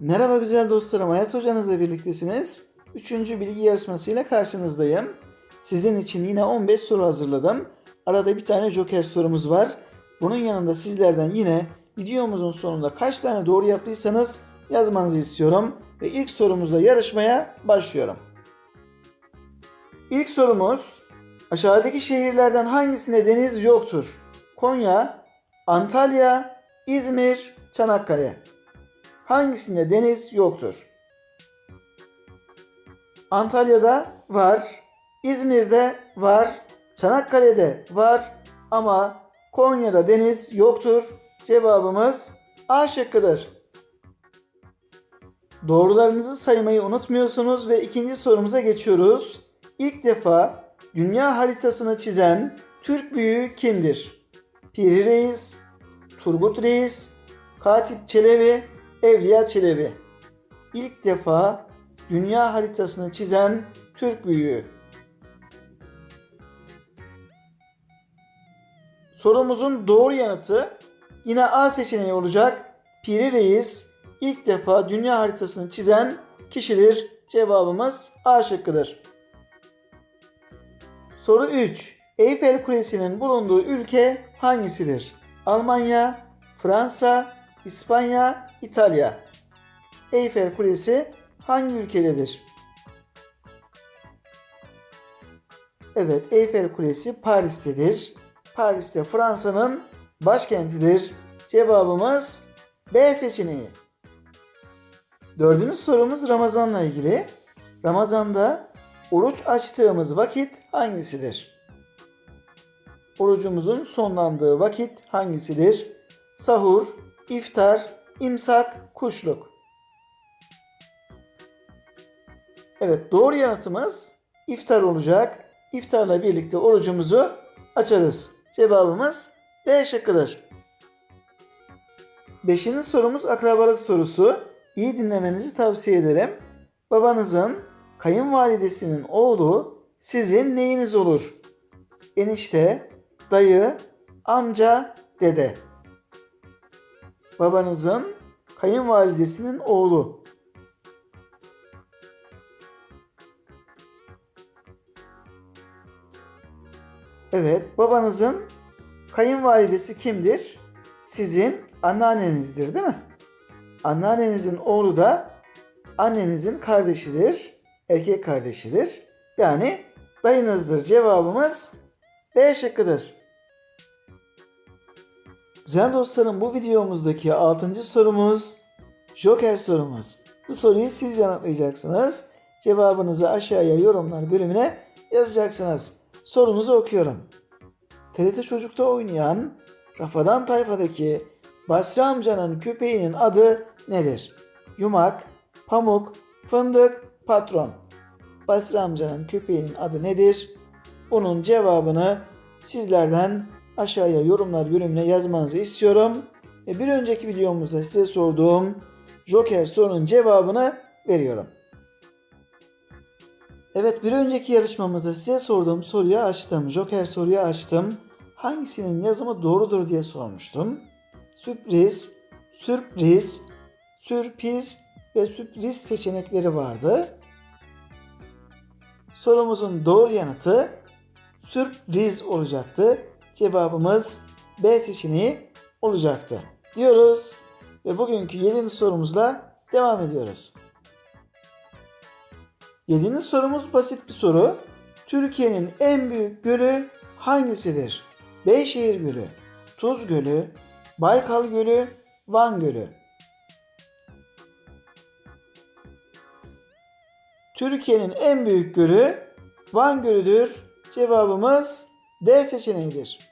Merhaba güzel dostlarım, Ayas hocanızla birliktesiniz. Üçüncü bilgi yarışmasıyla karşınızdayım. Sizin için yine 15 soru hazırladım. Arada bir tane joker sorumuz var. Bunun yanında sizlerden yine videomuzun sonunda kaç tane doğru yaptıysanız yazmanızı istiyorum. Ve ilk sorumuzla yarışmaya başlıyorum. İlk sorumuz aşağıdaki şehirlerden hangisinde deniz yoktur? Konya, Antalya, İzmir, Çanakkale. Hangisinde deniz yoktur? Antalya'da var, İzmir'de var, Çanakkale'de var ama Konya'da deniz yoktur. Cevabımız A şıkkıdır. Doğrularınızı saymayı unutmuyorsunuz ve ikinci sorumuza geçiyoruz. İlk defa dünya haritasını çizen Türk büyüğü kimdir? Piri Reis, Turgut Reis, Katip Çelebi, Evliya Çelebi. İlk defa dünya haritasını çizen Türk büyüğü. Sorumuzun doğru yanıtı yine A seçeneği olacak. Piri Reis ilk defa dünya haritasını çizen kişidir. Cevabımız A şıkkıdır. Soru 3. Eyfel Kulesi'nin bulunduğu ülke hangisidir? Almanya, Fransa, İspanya, İtalya. Eyfel Kulesi hangi ülkededir? Evet, Eyfel Kulesi Paris'tedir. Paris'te Fransa'nın başkentidir. Cevabımız B seçeneği. Dördüncü sorumuz Ramazan'la ilgili. Ramazan'da oruç açtığımız vakit hangisidir? Orucumuzun sonlandığı vakit hangisidir? Sahur, iftar, imsak, kuşluk. Evet doğru yanıtımız iftar olacak. İftarla birlikte orucumuzu açarız. Cevabımız B şıkkıdır. Beşinci sorumuz akrabalık sorusu. İyi dinlemenizi tavsiye ederim. Babanızın kayınvalidesinin oğlu sizin neyiniz olur? Enişte, dayı, amca, dede. Babanızın kayınvalidesinin oğlu. Evet, babanızın kayınvalidesi kimdir? Sizin anneannenizdir değil mi? Anneannenizin oğlu da annenizin kardeşidir. Erkek kardeşidir. Yani dayınızdır. Cevabımız B şıkkıdır. Güzel dostlarım bu videomuzdaki 6. sorumuz Joker sorumuz. Bu soruyu siz yanıtlayacaksınız. Cevabınızı aşağıya yorumlar bölümüne yazacaksınız. Sorunuzu okuyorum. TRT Çocuk'ta oynayan Rafadan Tayfa'daki Basri amcanın köpeğinin adı nedir? Yumak, Pamuk, Fındık, Patron. Basri amcanın köpeğinin adı nedir? Bunun cevabını sizlerden aşağıya yorumlar bölümüne yazmanızı istiyorum. Ve bir önceki videomuzda size sorduğum Joker sorunun cevabını veriyorum. Evet bir önceki yarışmamızda size sorduğum soruyu açtım. Joker soruyu açtım. Hangisinin yazımı doğrudur diye sormuştum. Sürpriz, sürpriz, sürpriz ve sürpriz seçenekleri vardı. Sorumuzun doğru yanıtı sürpriz olacaktı. Cevabımız B seçeneği olacaktı. Diyoruz ve bugünkü 7. sorumuzla devam ediyoruz. 7. sorumuz basit bir soru. Türkiye'nin en büyük gölü hangisidir? Beyşehir Gölü, Tuz Gölü, Baykal Gölü, Van Gölü. Türkiye'nin en büyük gölü Van Gölü'dür. Cevabımız D seçeneğidir.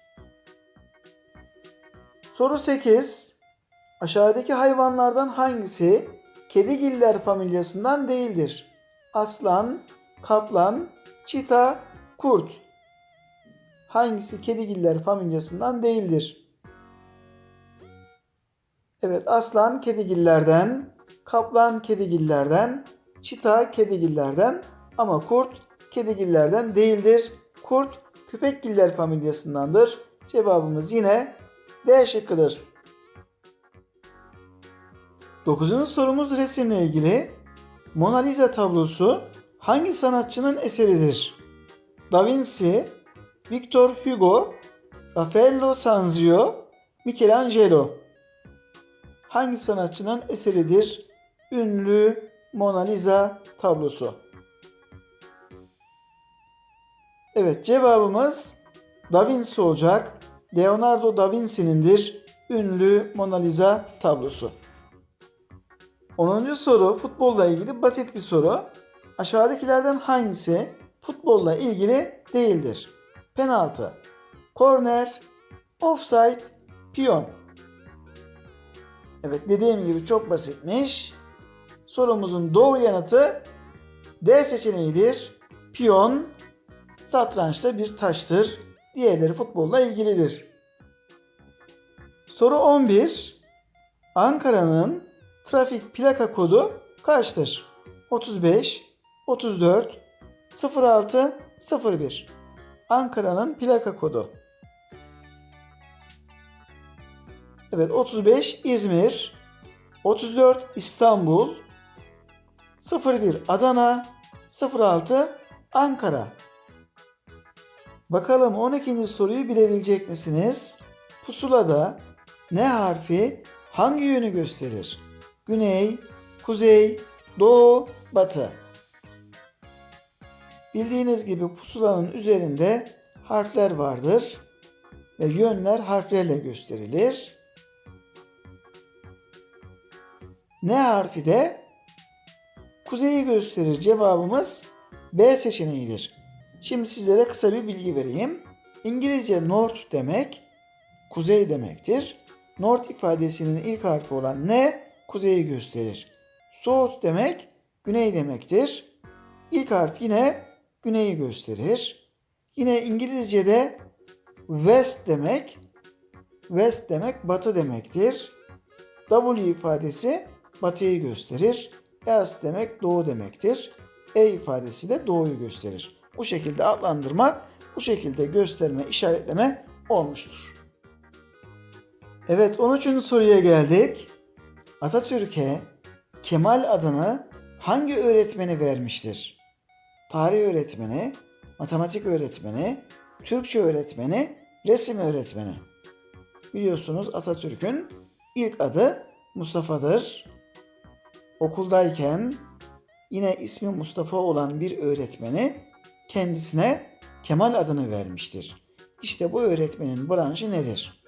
Soru 8. Aşağıdaki hayvanlardan hangisi kedigiller familyasından değildir? Aslan, kaplan, çita, kurt. Hangisi kedigiller familyasından değildir? Evet, aslan kedigillerden, kaplan kedigillerden, çita kedigillerden ama kurt kedigillerden değildir. Kurt köpekgiller familyasındandır. Cevabımız yine D şıkkıdır. Dokuzuncu sorumuz resimle ilgili. Mona Lisa tablosu hangi sanatçının eseridir? Da Vinci, Victor Hugo, Raffaello Sanzio, Michelangelo. Hangi sanatçının eseridir? Ünlü Mona Lisa tablosu. Evet cevabımız Da Vinci olacak. Leonardo da Vinci'nindir ünlü Mona Lisa tablosu. 10. soru futbolla ilgili basit bir soru. Aşağıdakilerden hangisi futbolla ilgili değildir? Penaltı, korner, offside, piyon. Evet dediğim gibi çok basitmiş. Sorumuzun doğru yanıtı D seçeneğidir. Piyon satrançta bir taştır. Diğerleri futbolla ilgilidir. Soru 11. Ankara'nın trafik plaka kodu kaçtır? 35, 34, 06, 01. Ankara'nın plaka kodu. Evet 35 İzmir, 34 İstanbul, 01 Adana, 06 Ankara. Bakalım 12. soruyu bilebilecek misiniz? Pusulada ne harfi hangi yönü gösterir? Güney, kuzey, doğu, batı. Bildiğiniz gibi pusulanın üzerinde harfler vardır ve yönler harflerle gösterilir. Ne harfi de kuzeyi gösterir. Cevabımız B seçeneğidir. Şimdi sizlere kısa bir bilgi vereyim. İngilizce north demek kuzey demektir. North ifadesinin ilk harfi olan ne kuzeyi gösterir. South demek güney demektir. İlk harf yine güneyi gösterir. Yine İngilizce'de west demek west demek batı demektir. W ifadesi batıyı gösterir. East demek doğu demektir. E ifadesi de doğuyu gösterir. Bu şekilde adlandırma, bu şekilde gösterme, işaretleme olmuştur. Evet 13. soruya geldik. Atatürk'e Kemal adını hangi öğretmeni vermiştir? Tarih öğretmeni, matematik öğretmeni, Türkçe öğretmeni, resim öğretmeni. Biliyorsunuz Atatürk'ün ilk adı Mustafa'dır. Okuldayken yine ismi Mustafa olan bir öğretmeni kendisine Kemal adını vermiştir. İşte bu öğretmenin branşı nedir?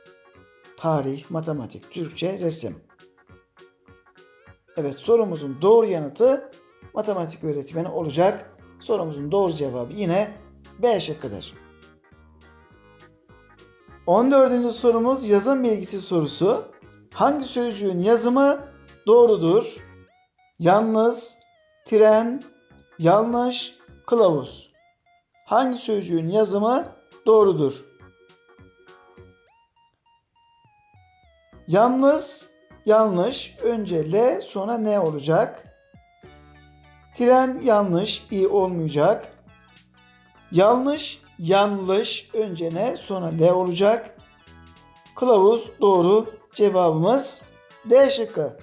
Tarih, matematik, Türkçe, resim. Evet sorumuzun doğru yanıtı matematik öğretmeni olacak. Sorumuzun doğru cevabı yine B şıkkıdır. 14. sorumuz yazım bilgisi sorusu. Hangi sözcüğün yazımı doğrudur? Yalnız, tren, yanlış, kılavuz. Hangi sözcüğün yazımı doğrudur? Yalnız, yanlış. Önce L sonra ne olacak? Tren yanlış, i olmayacak. Yanlış, yanlış. Önce ne sonra L olacak. Kılavuz doğru. Cevabımız D şıkkı.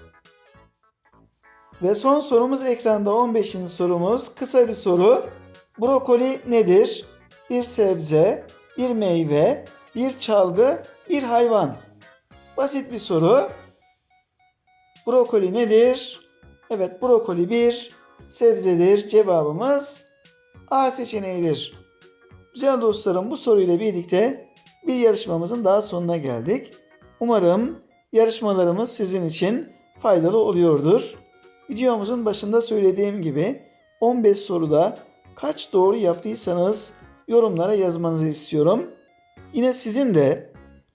Ve son sorumuz ekranda 15. sorumuz. Kısa bir soru. Brokoli nedir? Bir sebze, bir meyve, bir çalgı, bir hayvan. Basit bir soru. Brokoli nedir? Evet brokoli bir sebzedir. Cevabımız A seçeneğidir. Güzel dostlarım bu soruyla birlikte bir yarışmamızın daha sonuna geldik. Umarım yarışmalarımız sizin için faydalı oluyordur. Videomuzun başında söylediğim gibi 15 soruda kaç doğru yaptıysanız yorumlara yazmanızı istiyorum. Yine sizin de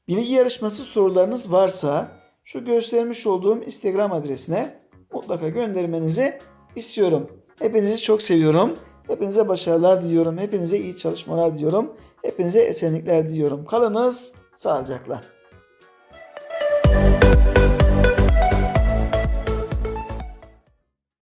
bilgi yarışması sorularınız varsa şu göstermiş olduğum Instagram adresine mutlaka göndermenizi istiyorum. Hepinizi çok seviyorum. Hepinize başarılar diliyorum. Hepinize iyi çalışmalar diliyorum. Hepinize esenlikler diliyorum. Kalınız sağlıcakla.